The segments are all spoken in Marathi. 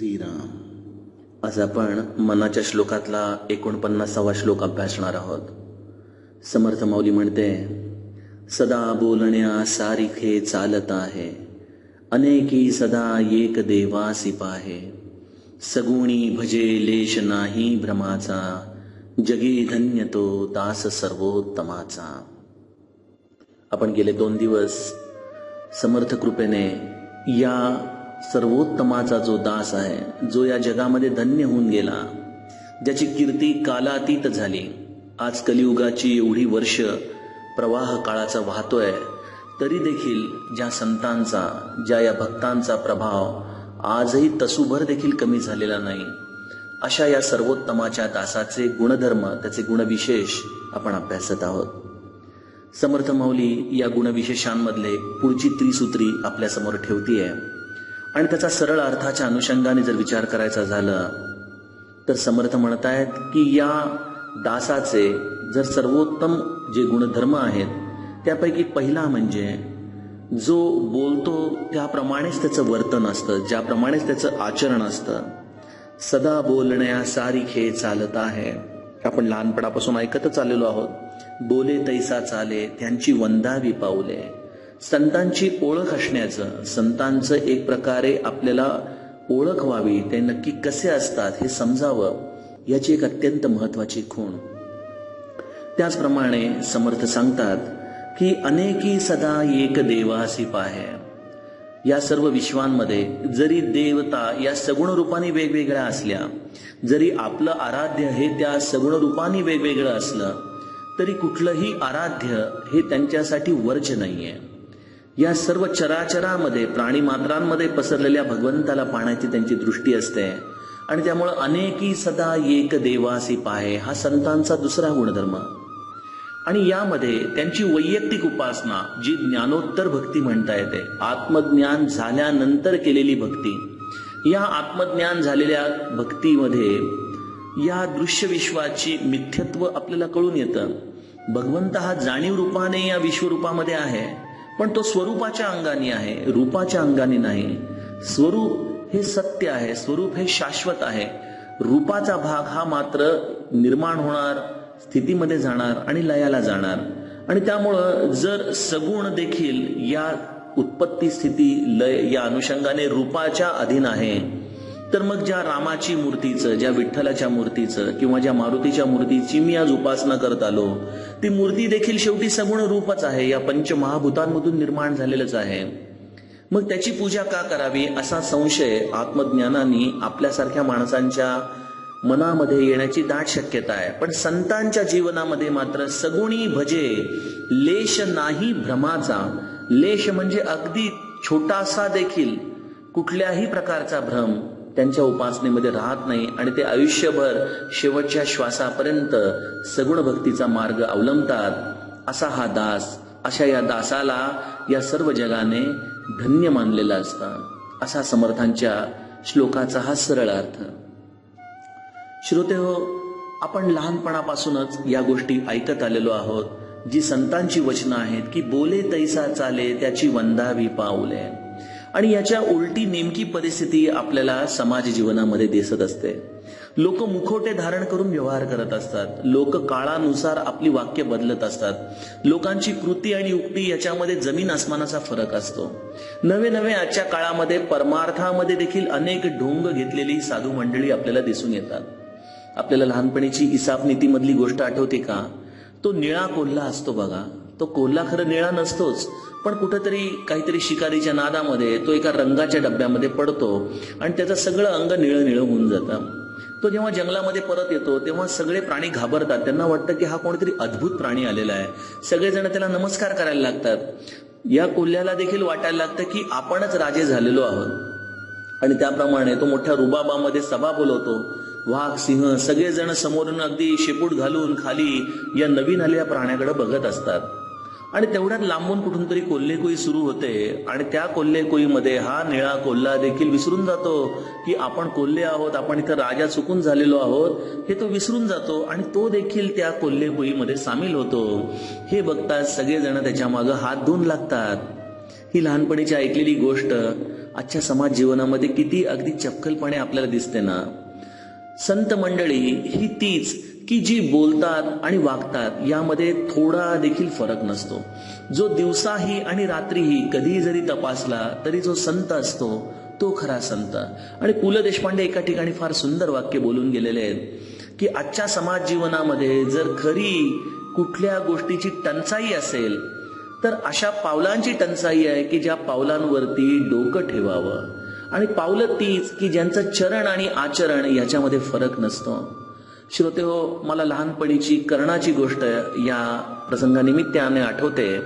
श्रीराम. आज आपण मनाच्या श्लोकातला एकोणपन्नासावा श्लोक अभ्यासणार आहोत. समर्थ माऊली म्हणते सदा बोलण्या सारिखे चालत आहे. अनेकी सदा एक देवासी पाहे सगुणी भजे लेश नाही भ्रमाचा जगी धन्य तो दास सर्वोत्तमाचा. आपण गेले दोन दिवस समर्थ कृपेने या सर्वोत्तमाचा जो दास आहे जो या जगामध्ये धन्य होऊन गेला ज्याची कीर्ती कालातीत झाली. आज कलियुगाची एवढी वर्ष प्रवाह काळाचा वाहतोय तरी देखील ज्या संतांचा ज्या या भक्तांचा प्रभाव आजही तसूभर देखील कमी झालेला नाही अशा या सर्वोत्तमाच्या दासाचे गुणधर्म त्याचे गुणविशेष आपण अभ्यासत आहोत. समर्थ माऊली या गुणविशेषांमधले पुढची त्रिसूत्री आपल्यासमोर ठेवतीये. आणि त्याचा सरळ अर्थाच्या अनुषंगाने जर विचार करायचा झाला तर समर्थ म्हणतायत की या दासाचे जर सर्वोत्तम जे गुणधर्म आहेत त्यापैकी पहिला म्हणजे जो बोलतो त्याप्रमाणेच त्याचं वर्तन असतं ज्याप्रमाणेच त्याचं आचरण असतं. सदा बोलण्या खेळ चालत आहे. आपण लहानपणापासून ऐकतच आलेलो आहोत. बोले तैसा चाले त्यांची वंदावी पावले संतांची ओळख असण्याचं संतांचं एक प्रकारे आपल्याला ओळख व्हावी ते नक्की कसे असतात हे समजावं याची एक अत्यंत महत्वाची खूण. त्याचप्रमाणे समर्थ सांगतात की अनेकी सदा एक देवासी पाहे. या सर्व विश्वांमध्ये जरी देवता या सगुण रूपाने वेगवेगळ्या असल्या जरी आपलं आराध्य हे त्या सगुण रूपाने वेगवेगळं असलं तरी कुठलंही आराध्य हे त्यांच्यासाठी वर्ज नाहीये. या सर्व चराचरामध्ये प्राणी मात्रांमध्ये पसरलेल्या भगवंताला पाहण्याची त्यांची दृष्टी असते. आणि त्यामुळं अनेकी सदा एक देवासी पाहे हा संतांचा दुसरा गुणधर्म. आणि यामध्ये त्यांची वैयक्तिक उपासना जी ज्ञानोत्तर भक्ती म्हणता येते. आत्मज्ञान झाल्यानंतर केलेली भक्ती. या आत्मज्ञान झालेल्या भक्तीमध्ये या दृश्य विश्वाची मिथ्यत्व आपल्याला कळून येतं. भगवंत हा जाणीव रूपाने या विश्वरूपामध्ये आहे. पण तो स्वरूपाच्या अंगाने आहे रूपाच्या अंगाने नाही. स्वरूप हे सत्य आहे स्वरूप हे शाश्वत आहे. रूपाचा भाग हा मात्र निर्माण होणार स्थितीमध्ये जाणार आणि लयाला जाणार. आणि त्यामुळं जर सगुण देखील या उत्पत्ती स्थिती लय या अनुषंगाने रूपाच्या अधीन आहे तर मग ज्या रामाची मूर्तीचं ज्या विठ्ठलाच्या मूर्तीचं किंवा ज्या मारुतीच्या मूर्तीची मी आज उपासना करत आलो ती मूर्ती देखील शेवटी सगुण रूपच आहे. या पंचमहाभूतांमधून निर्माण झालेलंच आहे. मग त्याची पूजा का करावी असा संशय आत्मज्ञानाने आपल्यासारख्या माणसांच्या मनामध्ये येण्याची दाट शक्यता आहे. पण संतांच्या जीवनामध्ये मात्र सगुणी भजे लेश नाही भ्रमाचा. लेश म्हणजे अगदी छोटासा देखील कुठल्याही प्रकारचा भ्रम. त्यांच्या उपासनेमध्ये राहत नाही आणि ते आयुष्यभर शेवटच्या श्वासापर्यंत सगुण भक्तीचा मार्ग अवलंबतात. असा हा दास अशा या दासाला या सर्व जगाने धन्य मानलेला असता असा समर्थांच्या श्लोकाचा हा सरळ अर्थ. श्रोते हो आपण लहानपणापासूनच या गोष्टी ऐकत आलेलो आहोत जी संतांची वचनं आहेत की बोले तैसा चाले त्याची वंदावी पाऊले. आणि याच्या उलटी नेमकी परिस्थिती आपल्याला समाज जीवनामध्ये दिसत असते. लोक मुखवटे धारण करून व्यवहार करत असतात. लोक काळानुसार आपली वाक्य बदलत असतात. लोकांची कृती आणि युक्ती याच्यामध्ये जमीन आसमानाचा फरक असतो. नवे नवे आजच्या काळामध्ये परमार्थामध्ये देखील अनेक ढोंग घेतलेली साधू मंडळी आपल्याला दिसून येतात. आपल्याला लहानपणीची इसाप नीतीमधली गोष्ट आठवते का? तो निळा कोल्हा असतो बघा. तो कोल्हा खरं निळा नसतोच पण कुठेतरी काहीतरी शिकारीच्या नादामध्ये तो एका रंगाच्या डब्यामध्ये पडतो आणि त्याचं सगळं अंग निळं निळं होऊन जातं. तो जेव्हा जंगलामध्ये परत येतो तेव्हा सगळे प्राणी घाबरतात. त्यांना वाटतं की हा कोणीतरी अद्भुत प्राणी आलेला आहे. सगळेजण त्याला नमस्कार करायला लागतात. या कोल्ह्याला देखील वाटायला लागतं की आपणच राजे झालेलो आहोत. आणि त्याप्रमाणे तो मोठ्या रुबाबामध्ये सभा बोलवतो. वाघ सिंह सगळेजण समोरून अगदी शेपूट घालून खाली या नवीन आलेल्या प्राण्याकडे बघत असतात. आणि तेवढ्यात लांबून कुठून तरी कोल्हेकोई सुरू होते. आणि त्या कोल्हेकोईमध्ये हा निळा कोल्हा देखील विसरून जातो की आपण कोल्हे आहोत आपण इथं राजा चुकून झालेलो आहोत. हे तो विसरून जातो आणि तो देखील त्या कोल्हेकोईमध्ये सामील होतो. हे बघतात सगळेजण त्याच्या मागं हात धुवून लागतात. ही लहानपणीची ऐकलेली गोष्ट आजच्या समाज जीवनामध्ये किती अगदी चपखलपणे आपल्याला दिसते ना. संत मंडळी ही तीच की जी बोलतात आणि वागतात यामध्ये थोडा देखील फरक नसतो. जो दिवसाही आणि रात्रीही कधीही जरी तपासला तरी जो संत असतो तो खरा संत. आणि पु ल देशपांडे एका ठिकाणी फार सुंदर वाक्य बोलून गेलेले आहेत की आजच्या समाज जीवनामध्ये जर खरी कुठल्या गोष्टीची टंचाई असेल तर अशा पावलांची टंचाई आहे की ज्या पावलांवरती डोकं ठेवावं. आणि पावलं तीच की ज्यांचं चरण आणि आचरण याच्यामध्ये फरक नसतो. श्रोते हो मला लहानपणीची कर्णाची गोष्ट या प्रसंगानिमित्ताने आठवते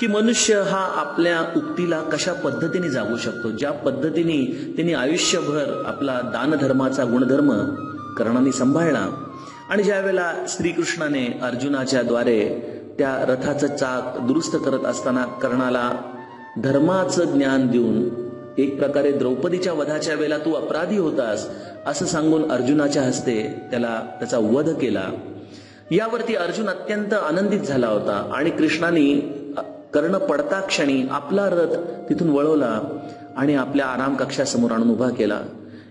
की मनुष्य हा आपल्या उक्तीला कशा पद्धतीने जागू शकतो? ज्या पद्धतीने त्यांनी आयुष्यभर आपला दानधर्माचा गुणधर्म कर्णाने सांभाळला आणि ज्या वेळेला श्रीकृष्णाने अर्जुनाच्या द्वारे त्या रथाचं चाक दुरुस्त करत असताना कर्णाला धर्माचं ज्ञान देऊन एक प्रकारे द्रौपदीच्या वधाच्या वेळेला तू अपराधी होतास असं सांगून अर्जुनाच्या हस्ते त्याला त्याचा वध केला. यावरती अर्जुन अत्यंत आनंदित झाला होता आणि कृष्णाने कर्ण पडता क्षणी आपला रथ तिथून वळवला आणि आपल्या आराम कक्षासमोर आणून उभा केला.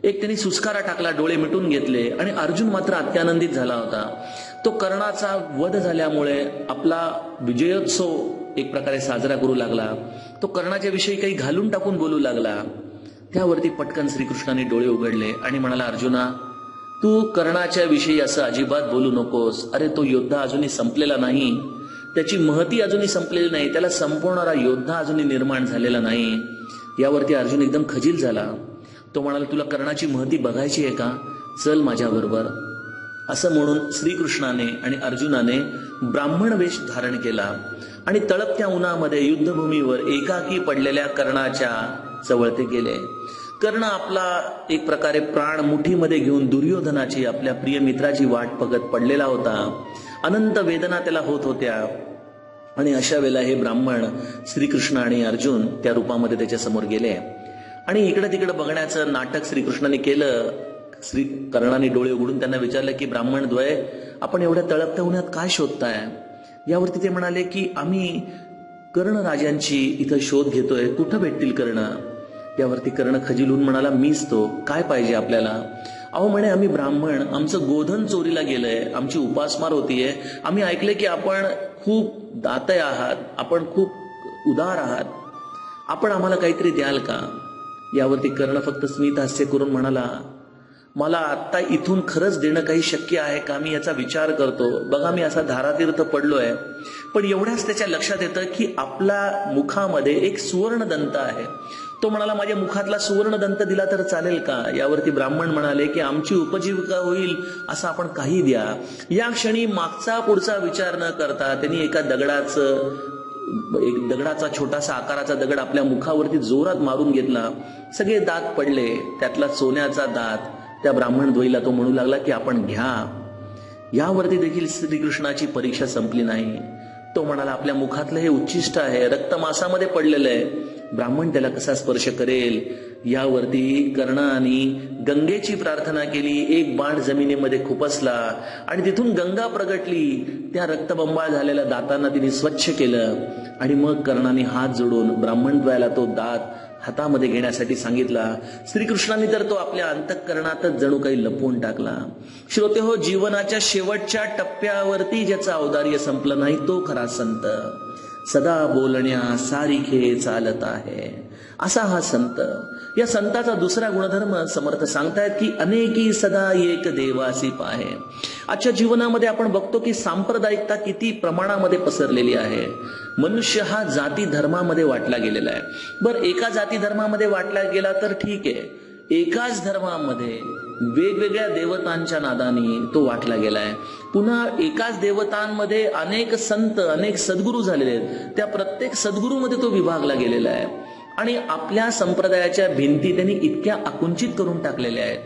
एक त्यांनी सुस्कारा टाकला डोळे मिटून घेतले आणि अर्जुन मात्र अत्यानंदित झाला होता. तो कर्णाचा वध झाल्यामुळे आपला विजयोत्सव एक प्रकारे साजरा करू लागला. तो कर्णाच्या विषयी काही घालून टाकून बोलू लागला. त्यावरती पटकन श्रीकृष्णाने डोळे उघडले आणि म्हणाला अर्जुना तू कर्णाच्या विषयी असं अजिबात बोलू नकोस. अरे तो योद्धा अजूनही संपलेला नाही. त्याची महती अजूनही संपलेली नाही. त्याला संपवणारा योद्धा अजूनही निर्माण झालेला नाही. यावरती अर्जुन एकदम खजील झाला. तो म्हणाला तुला कर्णाची महती बघायची आहे का? चल माझ्याबरोबर. असं म्हणून श्रीकृष्णाने आणि अर्जुनाने ब्राह्मण वेश धारण केला आणि तळपत्या उन्हामध्ये युद्धभूमीवर एकाकी पडलेल्या कर्णाच्या जवळ ते गेले. कर्ण आपला एक प्रकारे प्राण मुठीमध्ये घेऊन दुर्योधनाची आपल्या प्रिय मित्राची वाट बघत पडलेला होता. अनंत वेदना त्याला होत होत्या. आणि अशा वेळेला हे ब्राह्मण श्रीकृष्ण आणि अर्जुन त्या रूपामध्ये त्याच्यासमोर गेले. आणि इकडे तिकडे बघण्याचं नाटक श्रीकृष्णाने केलं. श्री कर्णाने डोळे उघडून त्यांना विचारलं की ब्राह्मण द्वय आपण एवढ्या तळपत्या उन्हात काय शोधताय? यावरती ते म्हणाले की आम्ही कर्ण राजांची इथं शोध घेतोय. कुठं भेटतील कर्ण? त्यावरती कर्ण खजिलून म्हणाला मीच तो. काय पाहिजे आपल्याला? अहो म्हणे आम्ही ब्राह्मण. आमचं गोधन चोरीला गेलंय. आमची उपासमार होतीये. आम्ही ऐकले की आपण खूप दातय आहात. आपण खूप उदार आहात. आपण आम्हाला काहीतरी द्याल का? यावरती कर्ण फक्त स्मित हास्य करून म्हणाला मला आत्ता इथून खरंच देणं काही शक्य आहे का? मी याचा विचार करतो. बघा मी असा धारातीर्थ पडलोय. पण एवढ्याच त्याच्या लक्षात येतं की आपला मुखामध्ये एक सुवर्ण दंत आहे. तो म्हणाला माझ्या मुखातला सुवर्ण दंत दिला तर चालेल का? यावरती ब्राह्मण म्हणाले की आमची उपजीविका होईल असं आपण काही द्या. या क्षणी मागचा पुढचा विचार न करता त्यांनी एका दगडाचं एक दगडाचा छोटासा आकाराचा दगड आपल्या मुखावरती जोरात मारून घेतला. सगळे दात पडले. त्यातला सोन्याचा दात त्या ब्राह्मण द्वईला तो म्हणू लागला की आपण घ्या. यावरती देखील श्रीकृष्णाची परीक्षा संपली नाही. तो म्हणाला आपल्या मुखातलं हे उच्चिष्ट आहे. रक्त मासामध्ये पडलेलं आहे. ब्राह्मण त्याला कसा स्पर्श करेल? यावरती कर्णाने गंगेची प्रार्थना केली. एक बाण जमिनीमध्ये खुपसला आणि तिथून गंगा प्रगटली. त्या रक्तबंबाळ झालेल्या दातांना तिने स्वच्छ केलं आणि मग कर्णाने हात जोडून ब्राह्मणद्वयाला तो दात हातामध्ये घेण्यासाठी सांगितला श्रीकृष्णाने तर तो आपल्या अंतःकरणातच जणू काही लपवून टाकला. श्रोते हो जीवनाच्या शेवटच्या टप्प्यावरती ज्याचं औदार्य संपलं नाही तो खरा संत. सदा बोलण्या सारिखे चालत आहे. असा हा संत. या संताचा दुसरा गुणधर्म समर्थ सांगतायत की अनेकी सदा एक देवासी पाहे. आजच्या जीवनामध्ये आपण बघतो की सांप्रदायिकता किती प्रमाणामध्ये पसरलेली आहे. मनुष्य हा जाती धर्मामध्ये वाटला गेलेला आहे. बर एका जाती धर्मामध्ये वाटला गेला तर ठीक आहे. एकाच धर्मामध्ये वेगवेगळ्या देवतांच्या नादानी तो वाटला गेलाय. पुन्हा एकाच देवतांमध्ये अनेक संत अनेक सद्गुरू झालेले आहेत. त्या प्रत्येक सद्गुरूमध्ये तो विभागला गेलेला आहे. आणि आपल्या संप्रदायाच्या भिंती त्यांनी इतक्या आकुंचित करून टाकलेल्या आहेत.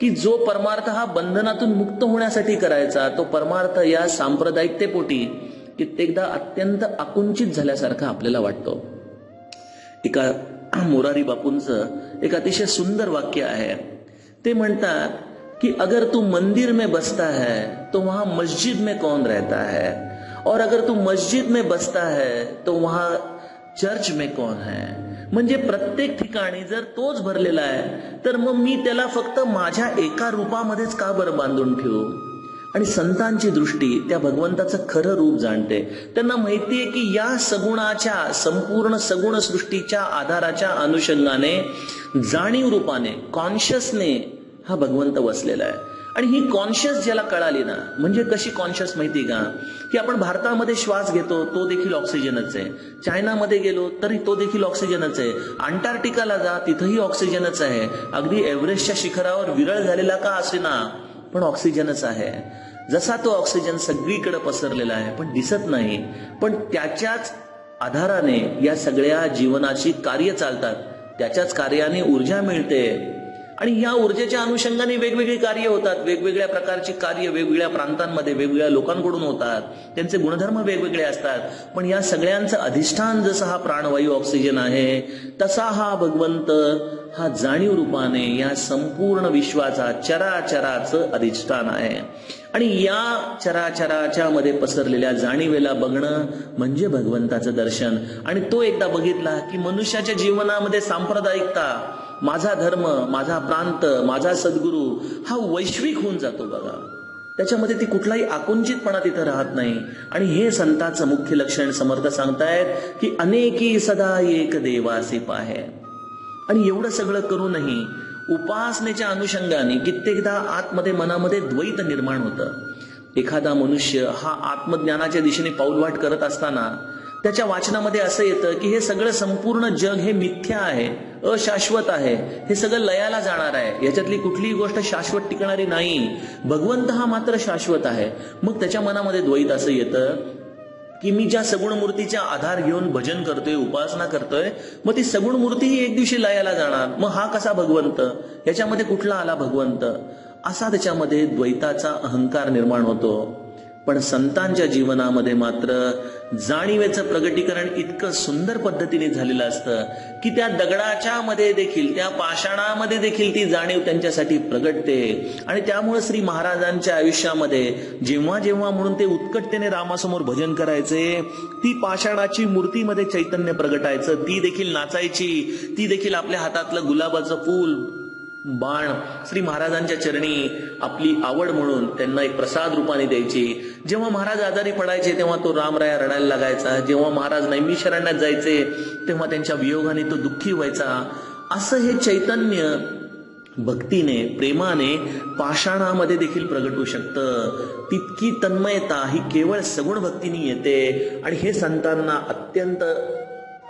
की जो परमार्थ हा बंधनातून मुक्त होण्यासाठी करायचा तो परमार्थ या सांप्रदायिकतेपोटी कित्येकदा अत्यंत आकुंचित झाल्यासारखा आपल्याला वाटतो. एका मोरारी बापूंचं एक अतिशय सुंदर वाक्य आहे. ते म्हणतात कि अगर तू मंदिर में बसता है तो वहां मस्जिद में कौन रहता है? और अगर तू मस्जिद में बसता है तो वहां चर्च में कौन है? म्हणजे प्रत्येक ठिकाणी जर तोच भरलेला आहे तर मग मी त्याला फक्त माझ्या एका रूपामध्येच का बरं बांधून ठेवू? आणि संतांची दृष्टी त्या भगवंताचं खरं रूप जाणते. त्यांना माहितीये की या सगुणाच्या संपूर्ण सगुण सृष्टीच्या आधाराच्या अनुषंगाने जाणीव रूपाने कॉन्शियसने हा भगवंत वसलेला आहे. आणि ही कॉन्शियस ज्याला कळाली ना म्हणजे कशी कॉन्शियस माहिती का? की आपण भारतामध्ये श्वास घेतो तो देखील ऑक्सिजनच आहे. चायनामध्ये गेलो तरी तो देखील ऑक्सिजनच आहे. अंटार्क्टिकाला जा तिथंही ऑक्सिजनच आहे. अगदी एव्हरेस्टच्या शिखरावर विरळ झालेला का असे ना पण ऑक्सिजनच आहे. जसा तो ऑक्सिजन सगळीकडे पसरलेला आहे पण दिसत नाही. पण त्याच्याच आधाराने या सगळ्या जीवनाची कार्य चालतात. त्याच्याच कार्याने ऊर्जा मिळते. आणि या ऊर्जेच्या अनुषंगाने वेगवेगळी कार्य होतात. वेगवेगळ्या प्रकारची कार्य वेगवेगळ्या प्रांतांमध्ये वेगवेगळ्या लोकांकडून होतात. त्यांचे गुणधर्म वेगवेगळे असतात. पण या सगळ्यांचं अधिष्ठान जसं हा प्राणवायू ऑक्सिजन आहे तसा हा भगवंत हा जाणीव रूपाने या संपूर्ण विश्वाचा चराचराचं अधिष्ठान आहे. आणि या चराचराच्या मध्ये पसरलेल्या जाणीवेला बघणं म्हणजे भगवंताचं दर्शन. आणि तो एकदा बघितला की मनुष्याच्या जीवनामध्ये सांप्रदायिकता माझा धर्म माझा प्रांत माझा सद्गुरू हा वैश्विक होऊन जातो बघा त्याच्यामध्ये ती कुठलाही आकुंचितपणा तिथं राहत नाही. आणि हे संतांचं मुख्य लक्षण समर्थ सांगतायत की अनेकी सदा एक देवासी पाहे. आणि एवढं सगळं करूनही उपासनेच्या अनुषंगाने कित्येकदा आतमध्ये मनामध्ये द्वैत निर्माण होतं. एखादा मनुष्य हा आत्मज्ञानाच्या दिशेने पाऊलवाट करत असताना त्याच्या वाचनामध्ये असं येतं की हे सगळं संपूर्ण जग हे मिथ्या आहे अशाश्वत आहे हे सगळं लयाला जाणार आहे. याच्यातली कुठलीही गोष्ट शाश्वत टिकणारी नाही. भगवंत हा मात्र शाश्वत आहे. मग त्याच्या मनामध्ये द्वैत असं येतं की मी ज्या सगुण मूर्तीचा आधार घेऊन भजन करतोय उपासना करतोय मग ती सगुण मूर्ती ही एक दिवशी लयाला जाणार. मग हा कसा भगवंत? याच्यामध्ये कुठला आला भगवंत? असा त्याच्यामध्ये द्वैताचा अहंकार निर्माण होतो. पण संतांच्या जीवनामध्ये मात्र जाणीवेचं प्रगटीकरण इतकं सुंदर पद्धतीने झालेलं असतं की त्या दगडाच्या मध्ये देखील त्या पाषाणामध्ये देखील ती जाणीव त्यांच्यासाठी प्रगटते. आणि त्यामुळे श्री महाराजांच्या आयुष्यामध्ये जेव्हा जेव्हा म्हणून ते उत्कटतेने रामासमोर भजन करायचे ती पाषाणाची मूर्तीमध्ये चैतन्य प्रगटायचं ती देखील नाचायची ती देखील आपल्या हातातलं गुलाबाचं फूल बाण श्री महाराजांच्या चरणी आपली आवड म्हणून त्यांना एक प्रसाद रूपाने द्यायची. जेव्हा महाराज आजारी पडायचे तेव्हा तो रामराया रडायला लागायचा. जेव्हा महाराज नैमिषरण्यात जायचे तेव्हा त्यांच्या वियोगाने तो दुःखी व्हायचा. असं हे चैतन्य भक्तीने प्रेमाने पाषाणामध्ये देखील प्रगट होऊ शकतं. तितकी तन्मयता ही केवळ सगुण भक्तीने येते. आणि हे संतांना अत्यंत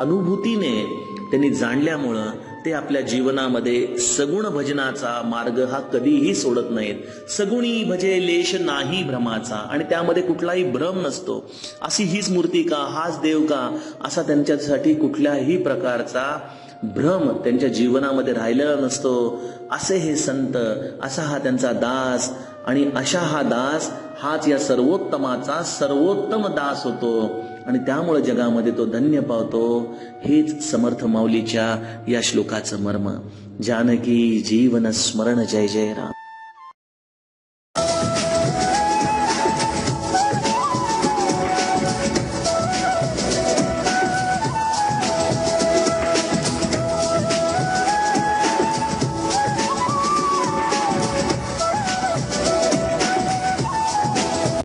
अनुभूतीने त्यांनी जाणल्यामुळं ते आपल्या जीवनामध्ये सगुण भजनाचा मार्ग हा कधीही सोडत नाहीत. सगुणी भजे लेश नाही भ्रमाचा आणि त्यामध्ये कुठलाही भ्रम नसतो. अशी हीच मूर्ती का हाच देव का असा त्यांच्यासाठी कुठल्याही प्रकारचा भ्रम त्यांच्या जीवनामध्ये राहिलेला नसतो. असे हे संत असा हा त्यांचा दास आणि अशा हा दास हाच या सर्वोत्तमाचा सर्वोत्तम दास होतो. आणि त्यामुळे जगामध्ये तो धन्य पावतो. हेच समर्थ माऊलीच्या या श्लोकाचं मर्म. जानकी जीवन स्मरण जय जय राम.